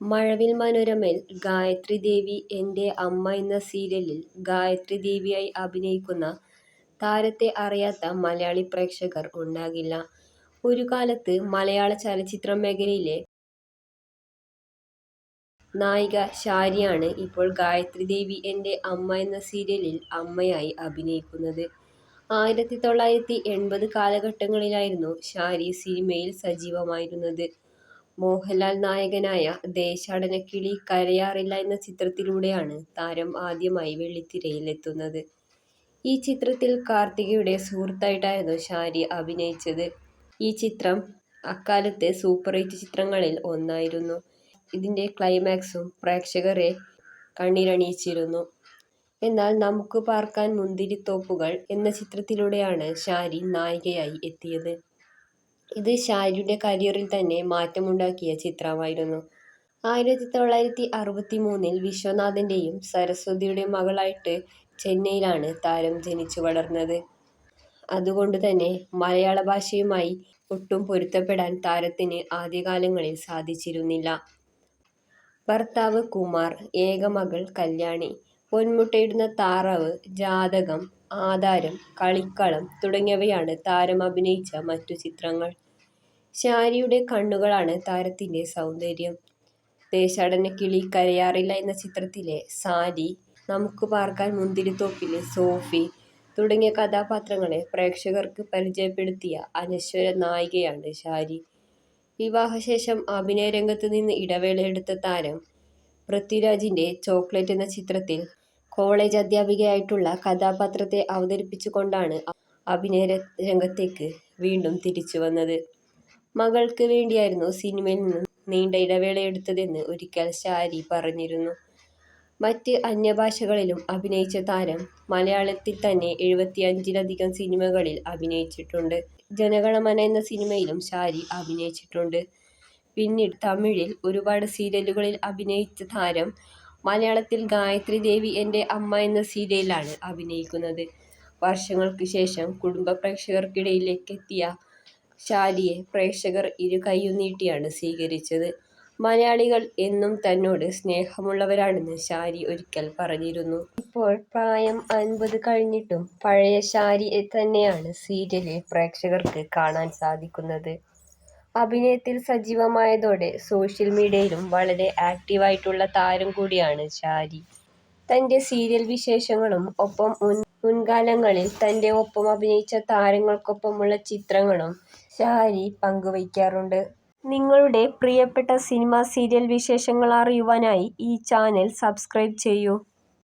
മഴവിൽ മനോരമയിൽ ഗായത്രി ദേവി എന്റെ അമ്മ എന്ന സീരിയലിൽ ഗായത്രി ദേവിയായി അഭിനയിക്കുന്ന താരത്തെ അറിയാത്ത മലയാളി പ്രേക്ഷകർ ഉണ്ടാകില്ല. ഒരു കാലത്ത് മലയാള ചലച്ചിത്ര മേഖലയിലെ നായിക ശാരിയാണ് ഇപ്പോൾ ഗായത്രി ദേവി എന്റെ അമ്മ എന്ന സീരിയലിൽ അമ്മയായി അഭിനയിക്കുന്നത്. ആയിരത്തി തൊള്ളായിരത്തി എൺപത് കാലഘട്ടങ്ങളിലായിരുന്നു ഷാരി സിനിമയിൽ സജീവമായിരുന്നത്. മോഹൻലാൽ നായകനായ ദേശാടനക്കിളി കരയാറില്ല എന്ന ചിത്രത്തിലൂടെയാണ് താരം ആദ്യമായി വെള്ളിത്തിരയിലെത്തുന്നത് ഈ ചിത്രത്തിൽ കാർത്തികയുടെ സുഹൃത്തായിട്ടായിരുന്നു ഷാരി അഭിനയിച്ചത്. ഈ ചിത്രം അക്കാലത്തെ സൂപ്പർ ഹിറ്റ് ചിത്രങ്ങളിൽ ഒന്നായിരുന്നു. ഇതിന്റെ ക്ലൈമാക്സും പ്രേക്ഷകരെ കണ്ണീരണിയിച്ചിരുന്നു. എന്നാൽ നമുക്ക് പാർക്കാൻ മുന്തിരിത്തോപ്പുകൾ എന്ന ചിത്രത്തിലൂടെയാണ് ഷാരി നായികയായി എത്തിയത്. ഇത് ശാരിയുടെ കരിയറിൽ തന്നെ മാറ്റമുണ്ടാക്കിയ ചിത്രമായിരുന്നു. ആയിരത്തി തൊള്ളായിരത്തി അറുപത്തി മൂന്നിൽ വിശ്വനാഥന്റെയും സരസ്വതിയുടെയും മകളായിട്ട് ചെന്നൈയിലാണ് താരം ജനിച്ചു വളർന്നത്. അതുകൊണ്ട് തന്നെ മലയാള ഭാഷയുമായി ഒട്ടും പൊരുത്തപ്പെടാൻ താരത്തിന് ആദ്യകാലങ്ങളിൽ സാധിച്ചിരുന്നില്ല. ഭർത്താവ് കുമാർ, ഏക മകൾ കല്യാണി, പൊന്മുട്ടയിടുന്ന താറാവ്, ജാതകം, ആധാരം, കളിക്കളം തുടങ്ങിയവയാണ് താരം അഭിനയിച്ച മറ്റു ചിത്രങ്ങൾ. ശാരിയുടെ കണ്ണുകളാണ് താരത്തിന്റെ സൗന്ദര്യം. ദേശാടനക്കിളി കരയാറില്ല എന്ന ചിത്രത്തിലെ സാരി, നമുക്ക് പാർക്കാൻ മുന്തിരിത്തോപ്പിലെ സോഫി തുടങ്ങിയ കഥാപാത്രങ്ങളെ പ്രേക്ഷകർക്ക് പരിചയപ്പെടുത്തിയ അനശ്വര നായികയാണ് ശാരി. വിവാഹശേഷം അഭിനയരംഗത്ത് നിന്ന് ഇടവേളയെടുത്ത താരം പൃഥ്വിരാജിന്റെ ചോക്ലേറ്റ് എന്ന ചിത്രത്തിൽ കോളേജ് അധ്യാപികയായിട്ടുള്ള കഥാപാത്രത്തെ അവതരിപ്പിച്ചുകൊണ്ടാണ് അഭിനയ രംഗത്തേക്ക് വീണ്ടും തിരിച്ചു വന്നത് മകൾക്ക് വേണ്ടിയായിരുന്നു സിനിമയിൽ നിന്ന് നീണ്ട ഇടവേളയെടുത്തതെന്ന് ഒരിക്കൽ ശാരി പറഞ്ഞിരുന്നു. മറ്റ് അന്യഭാഷകളിലും അഭിനയിച്ച താരം മലയാളത്തിൽ തന്നെ എഴുപത്തിയഞ്ചിലധികം സിനിമകളിൽ അഭിനയിച്ചിട്ടുണ്ട്. ജനഗണമന എന്ന സിനിമയിലും ശാരി അഭിനയിച്ചിട്ടുണ്ട്. പിന്നീട് തമിഴിൽ ഒരുപാട് സീരിയലുകളിൽ അഭിനയിച്ച താരം മലയാളത്തിൽ ഗായത്രി ദേവി എന്റെ അമ്മ എന്ന സീരിയലാണ് അഭിനയിക്കുന്നത്. വർഷങ്ങൾക്ക് ശേഷം കുടുംബ പ്രേക്ഷകർക്കിടയിലേക്ക് എത്തിയ ശാലിയെ പ്രേക്ഷകർ ഇരു കൈയും നീട്ടിയാണ് സ്വീകരിച്ചത്. മലയാളികൾ എന്നും തന്നോട് സ്നേഹമുള്ളവരാണെന്ന് ശാരി ഒരിക്കൽ പറഞ്ഞിരുന്നു. ഇപ്പോൾ പ്രായം അൻപത് കഴിഞ്ഞിട്ടും പഴയ ശാരിയെ തന്നെയാണ് സീരിയലിൽ പ്രേക്ഷകർക്ക് കാണാൻ സാധിക്കുന്നത്. അഭിനയത്തിൽ സജീവമായതോടെ സോഷ്യൽ മീഡിയയിലും വളരെ ആക്ടീവായിട്ടുള്ള താരം കൂടിയാണ് ചാരി. തന്റെ സീരിയൽ വിശേഷങ്ങളും ഒപ്പം മുൻകാലങ്ങളിൽ തന്റെ ഒപ്പം അഭിനയിച്ച താരങ്ങൾക്കൊപ്പമുള്ള ചിത്രങ്ങളും ചാരി പങ്കുവയ്ക്കാറുണ്ട്. നിങ്ങളുടെ പ്രിയപ്പെട്ട സിനിമ സീരിയൽ വിശേഷങ്ങൾ അറിയുവാനായി ഈ ചാനൽ സബ്സ്ക്രൈബ് ചെയ്യൂ.